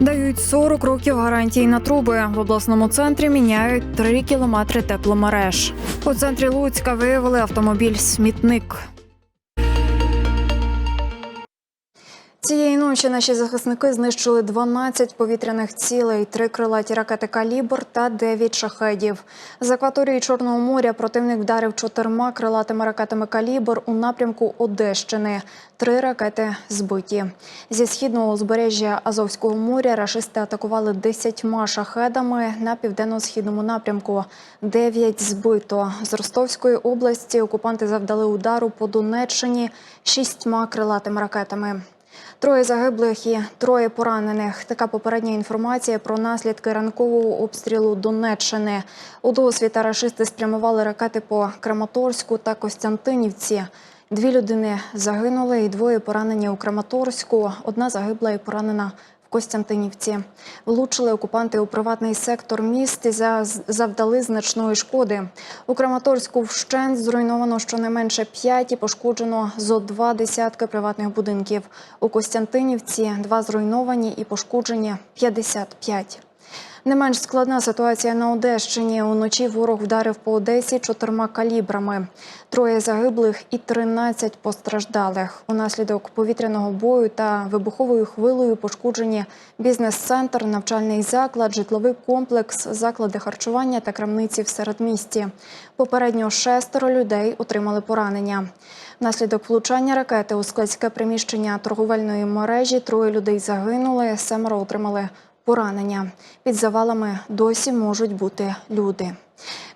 Дають 40 років гарантії на труби. В обласному центрі міняють 3 кілометри тепломереж. У центрі Луцька виявили автомобіль Цієї ночі наші захисники знищили 12 повітряних цілей, три крилаті ракети «Калібр» та 9 шахедів. З акваторії Чорного моря противник вдарив чотирма крилатими ракетами «Калібр» у напрямку Одещини. Три ракети збиті. Зі східного узбережжя Азовського моря рашисти атакували 10 шахедами на південно-східному напрямку. Дев'ять збито. З Ростовської області окупанти завдали удару по Донеччині шістьма крилатими ракетами. Троє загиблих і троє поранених. Така попередня інформація про наслідки ранкового обстрілу Донеччини. У досвіта рашисти спрямували ракети по Краматорську та Костянтинівці. Дві людини загинули і двоє поранені у Краматорську. Одна загибла і поранена Костянтинівці. Влучили окупанти у приватний сектор міст і за- завдали значної шкоди. У Краматорську вщент зруйновано щонайменше п'ять і пошкоджено зо два десятки приватних будинків. У Костянтинівці два зруйновані і пошкоджені 55. Не менш складна ситуація на Одещині. Уночі ворог вдарив по Одесі чотирма калібрами. Троє загиблих і 13 постраждалих. Унаслідок повітряного бою та вибуховою хвилею пошкоджені бізнес-центр, навчальний заклад, житловий комплекс, заклади харчування та крамниці в середмісті. Попередньо шестеро людей отримали поранення. Внаслідок влучання ракети у складське приміщення торговельної мережі троє людей загинули, семеро отримали поранення. Під завалами досі можуть бути люди.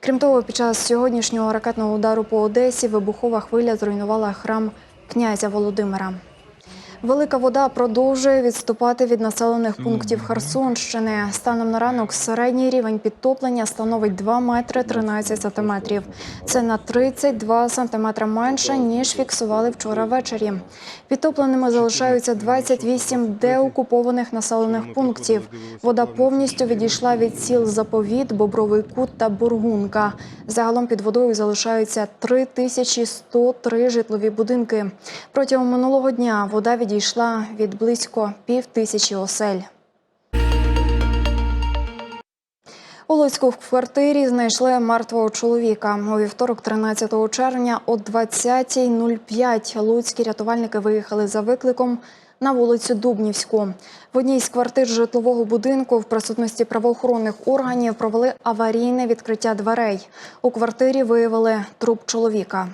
Крім того, під час сьогоднішнього ракетного удару по Одесі вибухова хвиля зруйнувала храм князя Володимира. Велика вода продовжує відступати від населених пунктів Херсонщини. Станом на ранок середній рівень підтоплення становить 2 метри 13 сантиметрів. Це на 32 сантиметри менше, ніж фіксували вчора ввечері. Підтопленими залишаються 28 деокупованих населених пунктів. Вода повністю відійшла від сіл Заповіт, Бобровий Кут та Бургунка. Загалом під водою залишаються 3103 житлові будинки. Протягом минулого дня вода відійшла від близько пів тисячі осель. У Луцьку в квартирі знайшли мертвого чоловіка. У вівторок, 13 червня, о 20.05 луцькі рятувальники виїхали за викликом на вулицю Дубнівську. В одній з квартир житлового будинку в присутності правоохоронних органів провели аварійне відкриття дверей. У квартирі виявили труп чоловіка.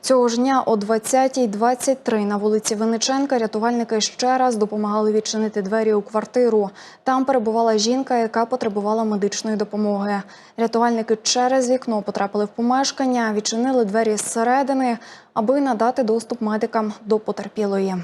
Цього ж дня о 20.23 на вулиці Винниченка рятувальники ще раз допомагали відчинити двері у квартиру. Там перебувала жінка, яка потребувала медичної допомоги. Рятувальники через вікно потрапили в помешкання, відчинили двері зсередини, аби надати доступ медикам до потерпілої.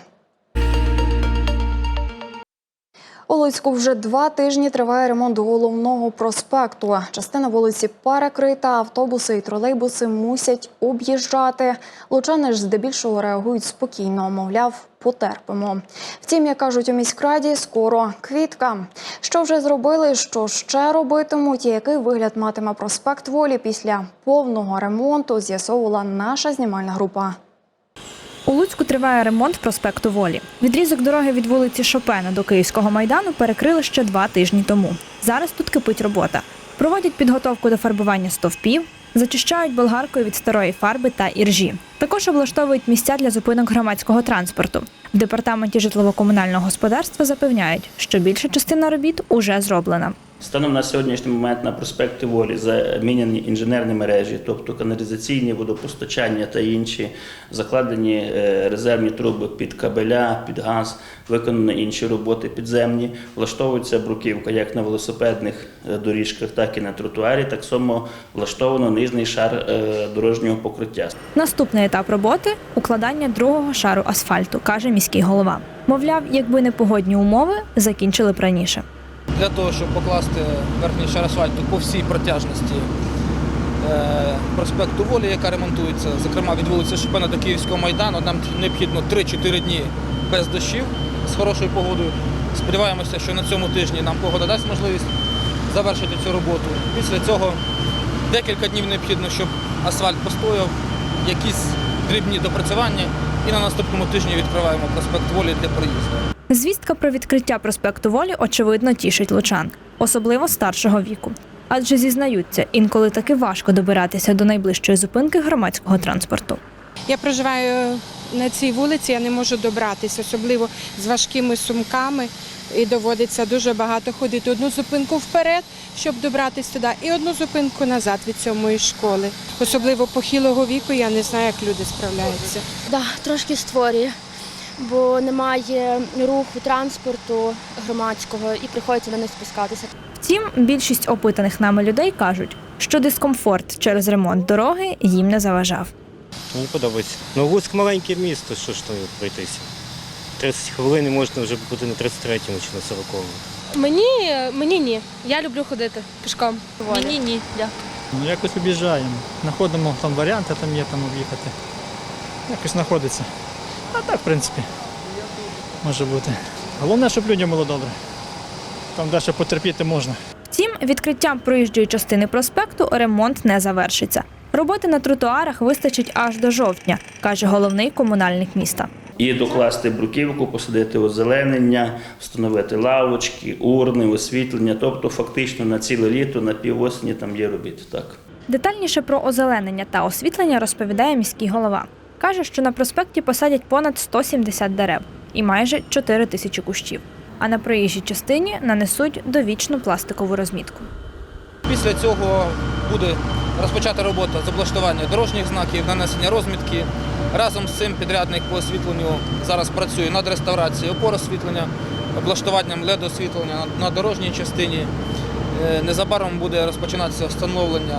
У Луцьку вже два тижні триває ремонт головного проспекту. Частина вулиці перекрита, автобуси і тролейбуси мусять об'їжджати. Лучани ж здебільшого реагують спокійно, мовляв, потерпимо. Втім, як кажуть у міськраді, скоро квітка. Що вже зробили, що ще робитимуть, і який вигляд матиме проспект волі після повного ремонту, з'ясовувала наша знімальна група. У Луцьку триває ремонт проспекту Волі. Відрізок дороги від вулиці Шопена до Київського майдану перекрили ще два тижні тому. Зараз тут кипить робота. Проводять підготовку до фарбування стовпів, зачищають болгаркою від старої фарби та іржі. Також облаштовують місця для зупинок громадського транспорту. В департаменті житлово-комунального господарства запевняють, що більша частина робіт уже зроблена. Станом на сьогоднішній момент на проспекті Волі замінені інженерні мережі, тобто каналізаційні, водопостачання та інші, закладені е, резервні труби під кабеля, під газ, виконані інші роботи підземні, влаштовується бруківка як на велосипедних е, доріжках, так і на тротуарі. Так само влаштовано нижній шар е, дорожнього покриття. Наступний етап роботи укладання другого шару асфальту, каже міський голова. Мовляв, якби не погодні умови, закінчили б раніше. Для того, щоб покласти верхній шар асфальту по всій протяжності е, проспекту Волі, яка ремонтується, зокрема від вулиці Шопена до Київського майдану. Нам необхідно 3-4 дні без дощів з хорошою погодою. Сподіваємося, що на цьому тижні нам погода дасть можливість завершити цю роботу. Після цього декілька днів необхідно, щоб асфальт постояв, якісь дрібні допрацювання, і на наступному тижні відкриваємо проспект Волі для проїзду. Звістка про відкриття проспекту Волі очевидно тішить лучан, особливо старшого віку. Адже зізнаються, інколи таки важко добиратися до найближчої зупинки громадського транспорту. Я проживаю на цій вулиці, я не можу добратися, особливо з важкими сумками. І доводиться дуже багато ходити. Одну зупинку вперед, щоб добратися туди, і одну зупинку назад від сьомої школи. Особливо похилого віку, я не знаю, як люди справляються. Да, трошки створює, бо немає руху транспорту громадського і приходиться на них спускатися. Втім, більшість опитаних нами людей кажуть, що дискомфорт через ремонт дороги їм не заважав. Мені подобається. Ну, Луцьк маленьке місто, що ж то пройтися. 30 хвилин і можна вже бути на 33-му чи на 40-му. Мені, мені ні. Я люблю ходити пішком. Ні, ні, дякую. Ну, якось об'їжджаємо. Знаходимо там варіанти, там є там об'їхати. Якось знаходиться. А так, в принципі, може бути. Головне, щоб людям було добре. Там дещо потерпіти можна. Втім, відкриттям проїжджої частини проспекту ремонт не завершиться. Роботи на тротуарах вистачить аж до жовтня, каже головний комунальник міста. І докласти бруківку, посадити озеленення, встановити лавочки, урни, освітлення. Тобто, фактично на ціле літо, на півосені там є робіт. Так. Детальніше про озеленення та освітлення розповідає міський голова. Каже, що на проспекті посадять понад 170 дерев і майже 4 тисячі кущів. А на проїжджій частині нанесуть довічну пластикову розмітку. Після цього буде розпочата робота з облаштування дорожніх знаків, нанесення розмітки. Разом з цим підрядник по освітленню зараз працює над реставрацією опор освітлення, облаштуванням LED-освітлення на- на дорожній частині. Е, Незабаром буде розпочинатися встановлення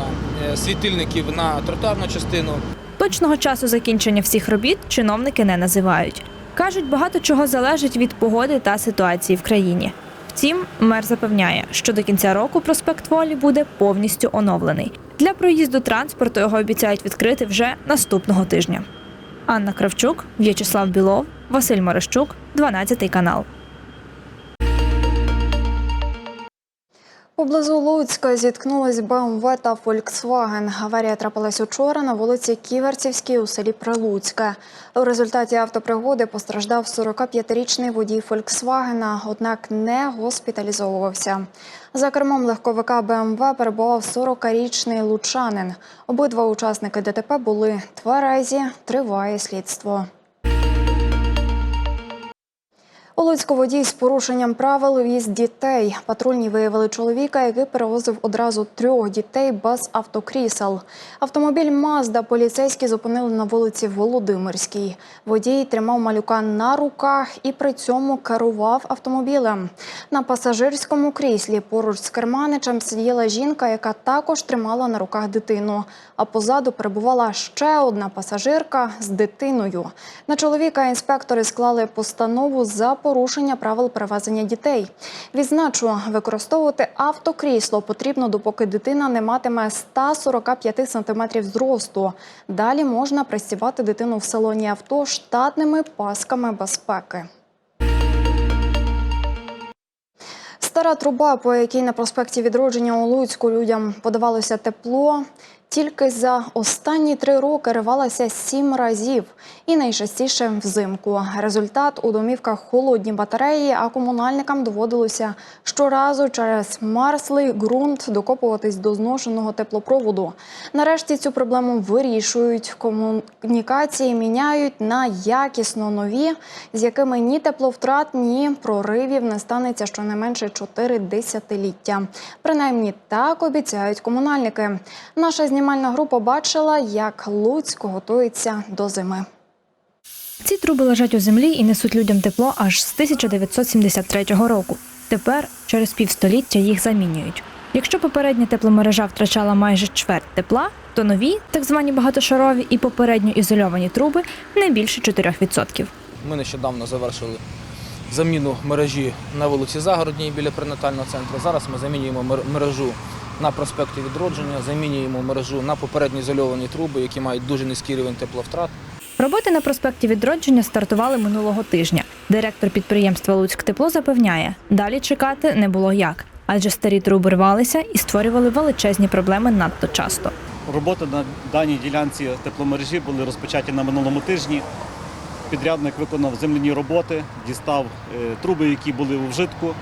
е, світильників на тротуарну частину. Точного часу закінчення всіх робіт чиновники не називають. Кажуть, багато чого залежить від погоди та ситуації в країні. Втім, мер запевняє, що до кінця року проспект Волі буде повністю оновлений. Для проїзду транспорту його обіцяють відкрити вже наступного тижня. Анна Кравчук, В'ячеслав Білов, Василь Марищук, 12 канал. Поблизу Луцька зіткнулись БМВ та Volkswagen. Аварія трапилась учора на вулиці Ківерцівській у селі Прилуцьке. У результаті автопригоди постраждав 45-річний водій Volkswagen, однак не госпіталізовувався. За кермом легковика БМВ перебував 40-річний лучанин. Обидва учасники ДТП були тверезі. Триває слідство. У Луцьку водій з порушенням правил віз дітей. Патрульні виявили чоловіка, який перевозив одразу трьох дітей без автокрісел. Автомобіль Мазда поліцейські зупинили на вулиці Володимирській. Водій тримав малюка на руках і при цьому керував автомобілем. На пасажирському кріслі поруч з керманичем сиділа жінка, яка також тримала на руках дитину. А позаду перебувала ще одна пасажирка з дитиною. На чоловіка інспектори склали постанову за порушення правил перевезення дітей. Відзначу, використовувати автокрісло потрібно, допоки дитина не матиме 145 см зросту. Далі можна пристібати дитину в салоні авто штатними пасками безпеки. Стара труба, по якій на проспекті відродження у Луцьку людям подавалося тепло, тільки за останні три роки ривалася сім разів і найчастіше взимку. Результат у домівках холодні батареї, а комунальникам доводилося щоразу через марслий ґрунт докопуватись до зношеного теплопроводу. Нарешті цю проблему вирішують. Комунікації міняють на якісно нові, з якими ні тепловтрат, ні проривів не станеться щонайменше 4 десятиліття. Принаймні так обіцяють комунальники. Наша знімальна група бачила, як Луцьк готується до зими. Ці труби лежать у землі і несуть людям тепло аж з 1973 року. Тепер, через півстоліття, їх замінюють. Якщо попередня тепломережа втрачала майже чверть тепла, то нові, так звані багатошарові і попередньо ізольовані труби не більше 4%. Ми нещодавно завершили заміну мережі на вулиці Загородній біля перинатального центру. Зараз ми замінюємо мер- мережу на проспекті Відродження, замінюємо мережу на попередні ізольовані труби, які мають дуже низький рівень тепловтрат. Роботи на проспекті Відродження стартували минулого тижня. Директор підприємства Луцьктепло запевняє, далі чекати не було як, адже старі труби рвалися і створювали величезні проблеми надто часто. Роботи на даній ділянці тепломережі були розпочаті на минулому тижні. Підрядник виконав земляні роботи, дістав е, труби, які були у вжитку,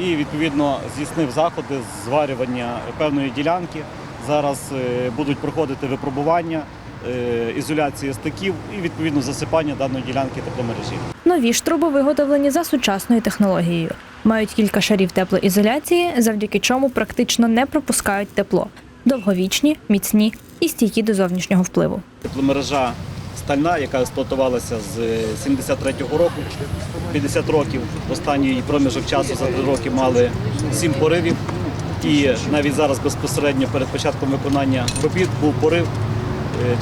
і відповідно здійснив заходи зварювання певної ділянки. Зараз е, будуть проходити випробування, е, ізоляція стиків і відповідно засипання даної ділянки тепломережі. Нові ж труби виготовлені за сучасною технологією. Мають кілька шарів теплоізоляції, завдяки чому практично не пропускають тепло. Довговічні, міцні і стійкі до зовнішнього впливу. Тепломережа стальна, яка експлуатувалася з 73-го року, 50 років. Останній проміжок часу за 3 роки мали 7 поривів. І навіть зараз безпосередньо перед початком виконання робіт був порив, е,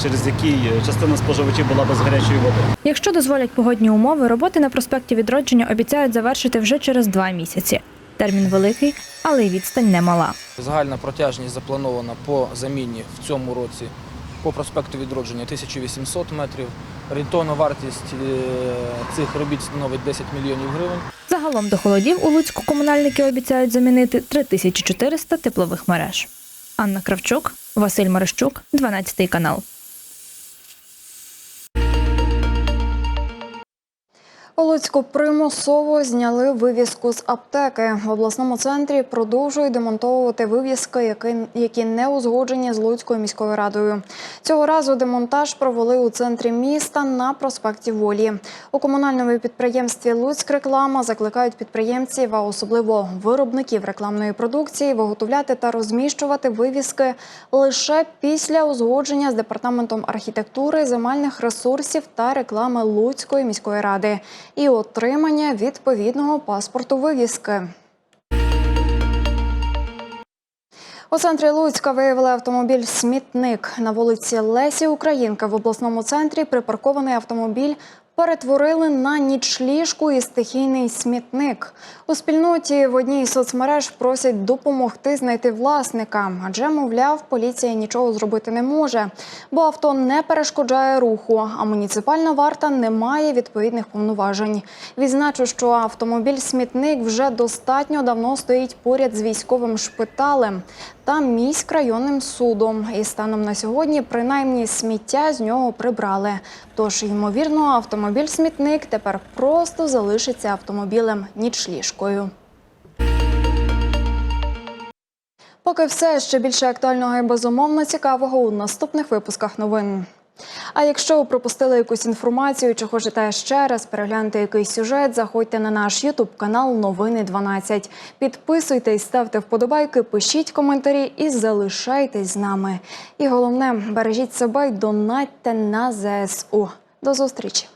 через який частина споживачів була без гарячої води. Якщо дозволять погодні умови, роботи на проспекті Відродження обіцяють завершити вже через два місяці. Термін великий, але й відстань немала. Загальна протяжність запланована по заміні в цьому році по проспекту Відродження 1800 метрів. Орієнтовна вартість е, цих робіт становить 10 мільйонів гривень. Загалом до холодів у Луцьку комунальники обіцяють замінити 3400 теплових мереж. Анна Кравчук, Василь Марищук, 12 канал. Луцьку примусово зняли вивіску з аптеки. В обласному центрі продовжують демонтовувати вивіски, які не узгоджені з Луцькою міською радою. Цього разу демонтаж провели у центрі міста на проспекті Волі. У комунальному підприємстві Луцьк реклама закликають підприємців, а особливо виробників рекламної продукції, виготовляти та розміщувати вивіски лише після узгодження з департаментом архітектури, земельних ресурсів та реклами Луцької міської ради і отримання відповідного паспорту вивіски. У центрі Луцька виявили автомобіль Смітник на вулиці Лесі Українка в обласному центрі. Припаркований автомобіль перетворили на нічліжку і стихійний смітник. У спільноті в одній із соцмереж просять допомогти знайти власника, адже, мовляв, поліція нічого зробити не може, бо авто не перешкоджає руху, а муніципальна варта не має відповідних повноважень. Відзначу, що автомобіль-смітник вже достатньо давно стоїть поряд з військовим шпиталем та міськрайонним судом. І станом на сьогодні, принаймні, сміття з нього прибрали. Тож, ймовірно, автомобіль-смітник тепер просто залишиться автомобілем нічліжкою. Поки все ще більше актуального і безумовно цікавого у наступних випусках новин. А якщо ви пропустили якусь інформацію чи хочете ще раз переглянути якийсь сюжет, заходьте на наш Ютуб канал Новини 12. Підписуйтесь, ставте вподобайки, пишіть коментарі і залишайтесь з нами. І головне, бережіть себе й донатьте на ЗСУ. До зустрічі!